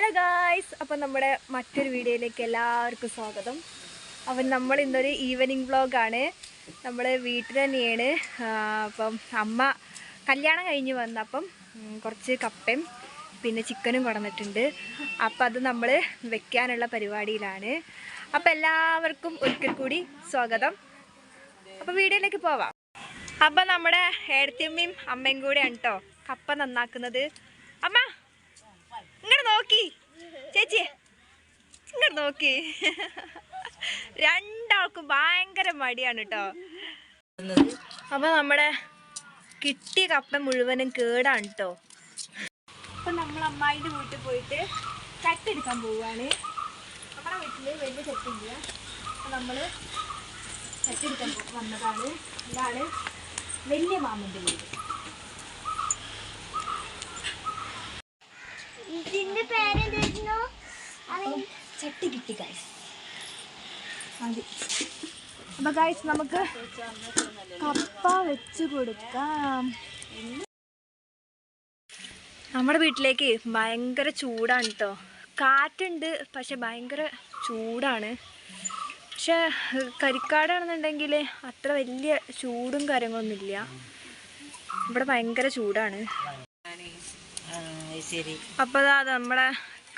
Hello guys അപ്പം നമ്മുടെ മറ്റൊരു വീഡിയോയിലേക്ക് എല്ലാവർക്കും സ്വാഗതം. അപ്പം നമ്മൾ ഇന്നൊരു ഈവനിങ് വ്ളോഗാണ് നമ്മൾ വീട്ടിൽ തന്നെയാണ്. അപ്പം അമ്മ കല്യാണം കഴിഞ്ഞ് വന്നപ്പം കുറച്ച് കപ്പയും പിന്നെ ചിക്കനും കൊടന്നിട്ടുണ്ട് അപ്പം അത് നമ്മൾ വെക്കാനുള്ള പരിപാടിയിലാണ്. അപ്പം എല്ലാവർക്കും ഒരിക്കൽ കൂടി സ്വാഗതം. അപ്പം വീഡിയോയിലേക്ക് പോവാം. അപ്പം നമ്മുടെ ഏടത്തിയമ്മയും അമ്മയും കൂടെയാണ് കേട്ടോ കപ്പ നന്നാക്കുന്നത്. അമ്മ നോക്കി. ചേച്ചി ഇങ്ങോട്ട് നോക്കി. രണ്ടാൾക്കും ഭയങ്കര മടിയാണ് കേട്ടോ അപ്പൊ നമ്മുടെ കിട്ടിയ കപ്പ മുഴുവനും കേടാണ് കേട്ടോ അപ്പൊ നമ്മൾ അമ്മായിന്റെ വീട്ടിൽ പോയിട്ട് കട്ടെടുക്കാൻ പോവാണ് നമ്മുടെ വീട്ടിൽ വലിയ ചട്ടില്ല അപ്പൊ നമ്മൾ കട്ടെടുക്കാൻ വന്നതാണ്. ഇതാണ് വലിയ മാമന്റെ വീട്. ചട്ടി കിട്ടി ഗൈസ് മതി. അപ്പൊ ഗൈസ് നമുക്ക് കപ്പ വെച്ച് കൊടുക്കാം. നമ്മുടെ വീട്ടിലേക്ക് ഭയങ്കര ചൂടാണ് കേട്ടോ കാറ്റുണ്ട് പക്ഷെ ഭയങ്കര ചൂടാണ്. പക്ഷെ കരിക്കാടാണെന്നുണ്ടെങ്കിൽ അത്ര വലിയ ചൂടും കാര്യങ്ങളൊന്നുമില്ല. ഇവിടെ ഭയങ്കര ചൂടാണ്. അപ്പൊ അപ്പോൾ അതാ നമ്മളെ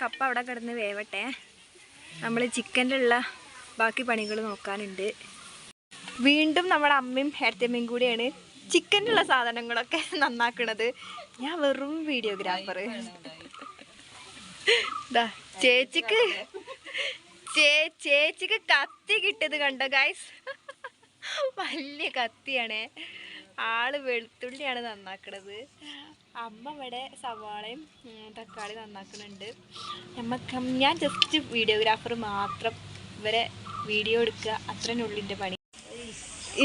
കപ്പ അവിടെ കിടന്ന് വേവട്ടെ. നമ്മൾ ചിക്കനിലുള്ള ബാക്കി പണികൾ നോക്കാനുണ്ട്. വീണ്ടും നമ്മുടെ അമ്മയും ഏട്ടത്തമ്മയും കൂടിയാണ് ചിക്കനുള്ള സാധനങ്ങളൊക്കെ നന്നാക്കുന്നത് ഞാൻ വെറും വീഡിയോഗ്രാഫർ. ചേച്ചിക്ക് ചേച്ചിക്ക് കത്തി കിട്ടിയത് കണ്ടോ ഗൈസ് വലിയ കത്തിയാണേ. ആൾ വെളുത്തുള്ളിയാണ് നന്നാക്കണത്. അമ്മ ഇവിടെ സവാളയും തക്കാളി നന്നാക്കുന്നുണ്ട്. നമുക്ക് ഞാൻ ജസ്റ്റ് വീഡിയോഗ്രാഫർ മാത്രം ഇവരെ വീഡിയോ എടുക്കുക. അത്രനുള്ളിന്റെ പണി.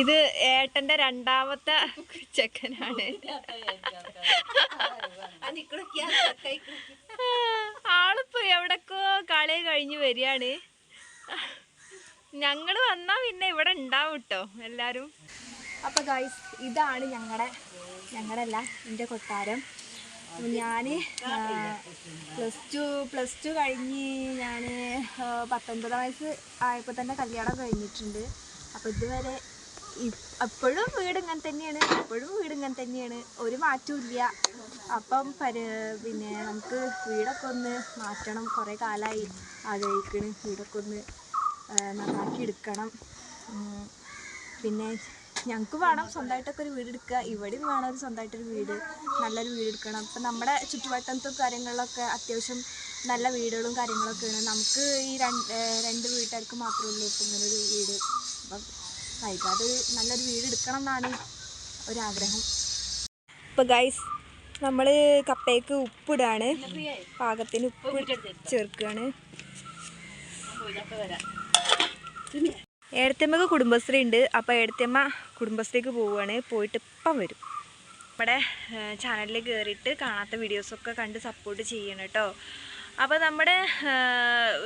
ഇത് ഏട്ടന്റെ രണ്ടാമത്തെ ചെക്കനാണ്. ആളിപ്പോ എവിടക്കോ കളി കഴിഞ്ഞു വരികയാണ്. ഞങ്ങൾ വന്നാ പിന്നെ ഇവിടെ ഉണ്ടാവും കേട്ടോ എല്ലാരും. അപ്പൊ ഗൈസ് ഇതാണ് ഞങ്ങളുടെ ഞങ്ങളുടെ അല്ല എന്റെ കൊട്ടാരം ഞാൻ പ്ലസ് ടു പ്ലസ് ടു കഴിഞ്ഞ് ഞാൻ പത്തൊൻപത് വയസ്സ് ആയപ്പോൾ തന്നെ കല്യാണം കഴിഞ്ഞിട്ടുണ്ട്. അപ്പോൾ ഇതുവരെ അപ്പോഴും വീട് ഇങ്ങനെ തന്നെയാണ് അപ്പോഴും വീട് ഇങ്ങനെ തന്നെയാണ്. ഒരു മാറ്റവും ഇല്ല. അപ്പം പരി പിന്നെ നമുക്ക് വീടൊക്കെ ഒന്ന് മാറ്റണം. കുറേ കാലമായി ആഗ്രഹിക്കണ്. വീടൊക്കെ ഒന്ന് നന്നാക്കി എടുക്കണം. പിന്നെ ഞങ്ങൾക്ക് വേണം സ്വന്തമായിട്ടൊക്കെ ഒരു വീട് എടുക്കുക ഇവിടെയും വേണം ഒരു സ്വന്തമായിട്ടൊരു വീട്. നല്ലൊരു വീട് എടുക്കണം. അപ്പം നമ്മുടെ ചുറ്റുവട്ടത്തും കാര്യങ്ങളിലൊക്കെ അത്യാവശ്യം നല്ല വീടുകളും കാര്യങ്ങളൊക്കെയാണ്. നമുക്ക് ഈ രണ്ട് രണ്ട് വീട്ടുകാർക്ക് മാത്രമേ ഉള്ളൂ ഇപ്പം ഇങ്ങനെ ഒരു വീട്. അപ്പം വൈകാതെ നല്ലൊരു വീട് എടുക്കണം എന്നാണ് ഒരാഗ്രഹം. ഇപ്പം ഗൈസ് നമ്മൾ കപ്പയ്ക്ക് ഉപ്പിടാണ്. പാകത്തിന് ഉപ്പ് ചേർക്കുകയാണ് ഏടത്തമ്മക്ക് കുടുംബശ്രീ ഉണ്ട്. അപ്പോൾ ഏടത്തമ്മ കുടുംബശ്രീക്ക് പോവുകയാണ് പോയിട്ട് ഇപ്പം വരും. നമ്മുടെ ചാനലിൽ കയറിയിട്ട് കാണാത്ത വീഡിയോസൊക്കെ കണ്ട് സപ്പോർട്ട് ചെയ്യണം കേട്ടോ. അപ്പോൾ നമ്മുടെ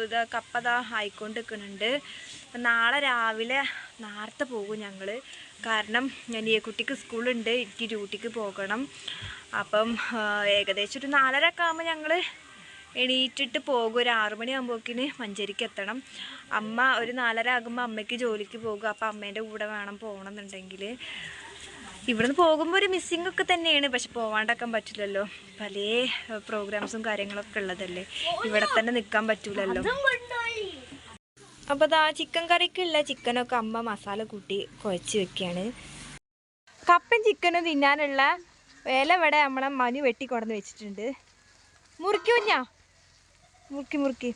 ഇത് കപ്പത ആയിക്കൊണ്ട് നിൽക്കുന്നുണ്ട് നാളെ രാവിലെ നേരത്തെ പോകും ഞങ്ങൾ കാരണം കുട്ടിക്ക് സ്കൂളുണ്ട്. എനിക്ക് ഡ്യൂട്ടിക്ക് പോകണം. അപ്പം ഏകദേശം ഒരു നാലര ഒക്കെ ആകുമ്പോൾ ഞങ്ങൾ എണീറ്റിട്ട് പോകും. ഒരു ആറു മണിയാകുമ്പോക്കിന് മഞ്ചേരിക്ക് എത്തണം. അമ്മ ഒരു നാലര ആകുമ്പോൾ അമ്മയ്ക്ക് ജോലിക്ക് പോകും. അപ്പം അമ്മേന്റെ കൂടെ വേണം പോകണമെന്നുണ്ടെങ്കിൽ ഇവിടുന്ന് പോകുമ്പോൾ ഒരു മിസ്സിംഗ് ഒക്കെ തന്നെയാണ്. പക്ഷെ പോവാണ്ടാക്കാൻ പറ്റില്ലല്ലോ. പല പ്രോഗ്രാംസും കാര്യങ്ങളൊക്കെ ഉള്ളതല്ലേ. ഇവിടെ തന്നെ നിൽക്കാൻ പറ്റൂലല്ലോ. അപ്പോൾ അതാ ചിക്കൻ കറിക്കുള്ള ചിക്കനൊക്കെ അമ്മ മസാല കൂട്ടി കുഴച്ച് വെക്കുകയാണ് കപ്പൻ ചിക്കനും തിന്നാനുള്ള വില ഇവിടെ നമ്മളെ മനു വെട്ടി കൊടന്ന് വെച്ചിട്ടുണ്ട്. മുറുക്കി കുഞ്ഞാ? മുറുക്കി മുറുക്കി.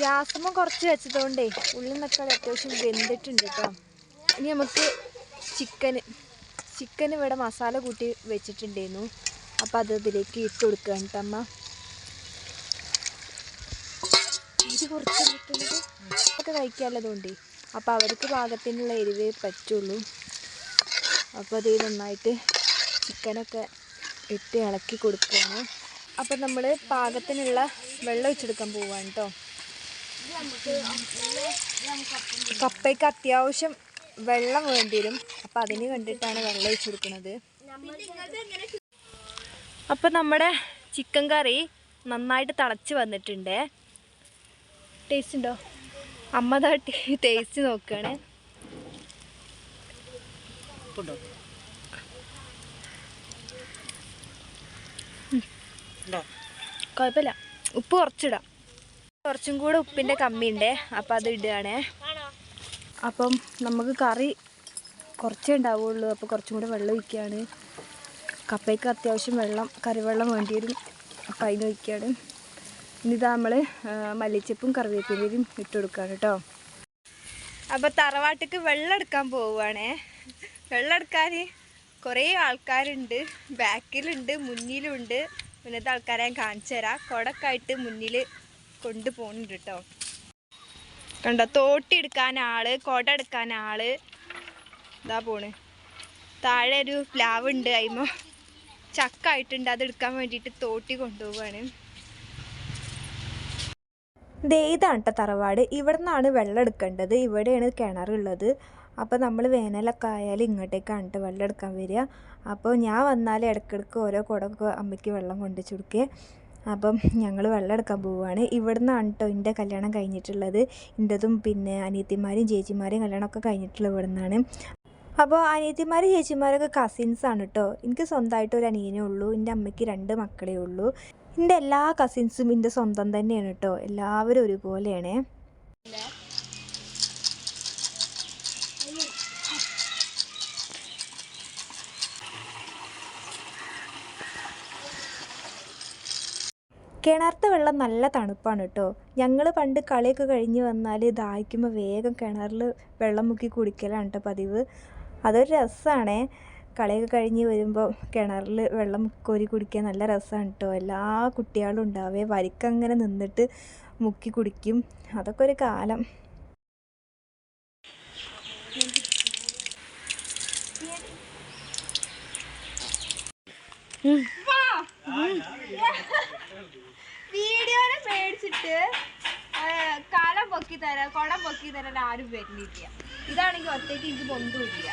ഗ്യാസുമ്പോൾ കുറച്ച് വെച്ചതുകൊണ്ടേ ഉള്ളിൽ നിന്നൊക്കെ അത്യാവശ്യം വെന്തിട്ടുണ്ട് കേട്ടോ. ഇനി നമുക്ക് ചിക്കന് ചിക്കൻ ഇവിടെ മസാല കൂട്ടി വെച്ചിട്ടുണ്ടായിരുന്നു. അപ്പം അത് ഇതിലേക്ക് ഇട്ട് കൊടുക്കുക കേട്ടമ്മ എരി കുറച്ച് കിട്ടുന്നത് ഒക്കെ കഴിക്കാനുള്ളതുകൊണ്ടേ. അപ്പോൾ അവർക്ക് പാകത്തിനുള്ള എരിവേ പറ്റുള്ളൂ. അപ്പോൾ അത് നന്നായിട്ട് ചിക്കനൊക്കെ ഇട്ട് ഇളക്കി കൊടുക്കുകയാണ്. അപ്പം നമ്മൾ പാകത്തിനുള്ള വെള്ളം ഒഴിച്ചെടുക്കാൻ പോവാണ് കേട്ടോ കപ്പയ്ക്ക് അത്യാവശ്യം വെള്ളം വേണ്ടി വരും. അപ്പം അതിന് കണ്ടിട്ടാണ് വെള്ളം ഒഴിച്ചു അപ്പം നമ്മുടെ ചിക്കൻ കറി നന്നായിട്ട് തിളച്ച് വന്നിട്ടുണ്ട്. ടേസ്റ്റ് ഉണ്ടോ? അമ്മ ടേസ്റ്റ് നോക്കുകയാണ് ഉണ്ടോ? കുഴപ്പമില്ല. ഉപ്പ് കുറച്ചിടാം. കുറച്ചും കൂടെ ഉപ്പിന്റെ കമ്മിയുണ്ടേ അപ്പം അത് ഇടുകയാണേ. അപ്പം നമുക്ക് കറി കുറച്ചേ ഉണ്ടാവുള്ളൂ അപ്പോൾ കുറച്ചും കൂടെ വെള്ളം ഒഴിക്കുകയാണ്. കപ്പയ്ക്ക് അത്യാവശ്യം വെള്ളം കറിവെള്ളം വേണ്ടി വരും. അപ്പം അതിന് ഒഴിക്കുകയാണ്. ഇനിതാ നമ്മൾ മല്ലിച്ചപ്പും കറിവേപ്പിലയും ഇട്ട് കൊടുക്കുകയാണ് കേട്ടോ. അപ്പോൾ തറവാട്ടിക്ക് വെള്ളം എടുക്കാൻ പോവുകയാണേ. വെള്ളം എടുക്കാൻ കുറേ ആൾക്കാരുണ്ട്. ബാക്കിലുണ്ട് മുന്നിലുണ്ട്. മുന്നത്തെ ആൾക്കാരെ ഞാൻ കാണിച്ചു തരാം. കൊടക്കായിട്ട് മുന്നിൽ കൊണ്ടുപോകുന്നുണ്ട് കേട്ടോ കണ്ടോ തോട്ടി എടുക്കാൻ ആൾ കുട എടുക്കാൻ ആൾ. ഇതാ പോണ്. താഴെ ഒരു പ്ലാവ് ഉണ്ട് അയിമ ചക്ക ആയിട്ടുണ്ട്. അത് എടുക്കാൻ വേണ്ടിയിട്ട് തോട്ടി കൊണ്ടുപോവാണ്. ഇതാണ് കേട്ടോ തറവാട്. ഇവിടെ നിന്നാണ് വെള്ളം എടുക്കേണ്ടത്. ഇവിടെയാണ് കിണറുള്ളത്. അപ്പോൾ നമ്മൾ വേനലൊക്കെ ആയാലും ഇങ്ങോട്ടേക്കാണ് കേട്ടോ വെള്ളം എടുക്കാൻ വരിക. അപ്പോൾ ഞാൻ വന്നാൽ ഇടയ്ക്കിടയ്ക്ക് ഓരോ കുടമൊക്കെ അമ്മയ്ക്ക് വെള്ളം കൊണ്ടുവച്ച് കൊടുക്കുക അപ്പം ഞങ്ങൾ വെള്ളം എടുക്കാൻ പോവുകയാണ് ഇവിടെ നിന്നാണ് കേട്ടോ എന്റെ കല്യാണം കഴിഞ്ഞിട്ടുള്ളത്. എന്റെതും പിന്നെ അനിയത്തിമാരും ചേച്ചിമാരും കല്യാണമൊക്കെ കഴിഞ്ഞിട്ടുള്ളത് ഇവിടെ നിന്നാണ് അപ്പോൾ അനിയത്തിമാർ ചേച്ചിമാരൊക്കെ ആണ് കേട്ടോ എനിക്ക് സ്വന്തമായിട്ട് ഒരു അനിയനേ ഉള്ളൂ. എന്റെ അമ്മയ്ക്ക് രണ്ട് മക്കളേ ഉള്ളൂ. എന്റെ എല്ലാ കസിൻസും എന്റെ സ്വന്തം തന്നെയാണ് കേട്ടോ എല്ലാവരും ഒരുപോലെയാണ്. കിണറത്തെ വെള്ളം നല്ല തണുപ്പാണ് കേട്ടോ ഞങ്ങൾ പണ്ട് കളിയൊക്കെ കഴിഞ്ഞ് വന്നാൽ ദാഹിക്കുമ്പോൾ വേഗം കിണറിൽ വെള്ളം മുക്കി കുടിക്കലാണ് കേട്ടോ പതിവ്. അതൊരു രസമാണേ കളിയൊക്കെ കഴിഞ്ഞ് വരുമ്പോൾ കിണറിൽ വെള്ളം കോരി കുടിക്കാൻ നല്ല രസമാണ് കേട്ടോ എല്ലാ കുട്ടികളും ഉണ്ടാവേ. വരിക്കങ്ങനെ നിന്നിട്ട് മുക്കി കുടിക്കും. അതൊക്കെ ഒരു കാലം. വീഡിയോനെ മേടിച്ചിട്ട് കാലം പൊക്കി തരാ കുടം പൊക്കി തരാൻ ആരും വരുന്നില്ല. ഇതാണെങ്കിൽ ഒറ്റയ്ക്ക് എനിക്ക് പൊന്തുമില്ല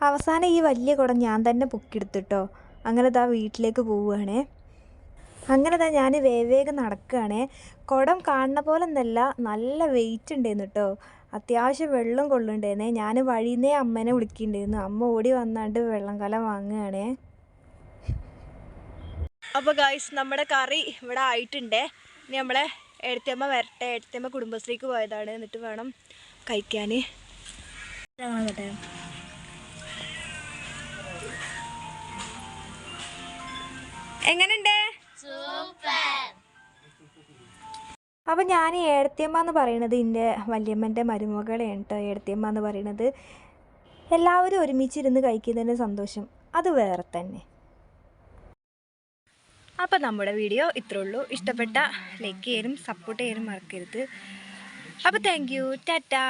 അവസാനം ഈ വലിയ കുടം ഞാൻ തന്നെ പൊക്കിയെടുത്തിട്ടോ. അങ്ങനെ താ വീട്ടിലേക്ക് പോവുകയാണേ. അങ്ങനെ താ ഞാൻ വേവേഗം നടക്കുകയാണേ. കുടം കാണുന്ന പോലെ ഒന്നല്ല നല്ല വെയിറ്റ് ഉണ്ടായിരുന്നു കേട്ടോ. അത്യാവശ്യം വെള്ളം കൊള്ളുന്നുണ്ടായിരുന്നേ. ഞാൻ വഴിന്നേ അമ്മേനെ വിളിക്കുന്നുണ്ടായിരുന്നു അമ്മ ഓടി വന്നാണ്ട് വെള്ളം കല വാങ്ങുകയാണേ. അപ്പോൾ ഗായ്സ് നമ്മുടെ കറി ഇവിടെ ആയിട്ടുണ്ടേ. ഇനി നമ്മളെ എഴുത്തമ്മ വരട്ടെ. എഴുത്തമ്മ കുടുംബശ്രീക്ക് പോയതാണ്. എന്നിട്ട് വേണം കഴിക്കാൻ എങ്ങനെയുണ്ട് അപ്പം ഞാൻ ഏഴത്തിയമ്മ എന്ന് പറയുന്നത് എന്റെ വല്യമ്മന്റെ മരുമകളെയാണ് കേട്ടോ ഏഴത്തിയമ്മ എന്ന് പറയുന്നത് എല്ലാവരും ഒരുമിച്ചിരുന്ന് കഴിക്കുന്നതിന്റെ സന്തോഷം. അത് വേറെ തന്നെ. അപ്പോൾ നമ്മുടെ വീഡിയോ ഇത്രേ ഉള്ളൂ. ഇഷ്ടപ്പെട്ട ലൈക്ക് ചെയ്യാനും സപ്പോർട്ട് ചെയ്യാനും മറക്കരുത്. അപ്പോൾ താങ്ക് യു ടാറ്റാ.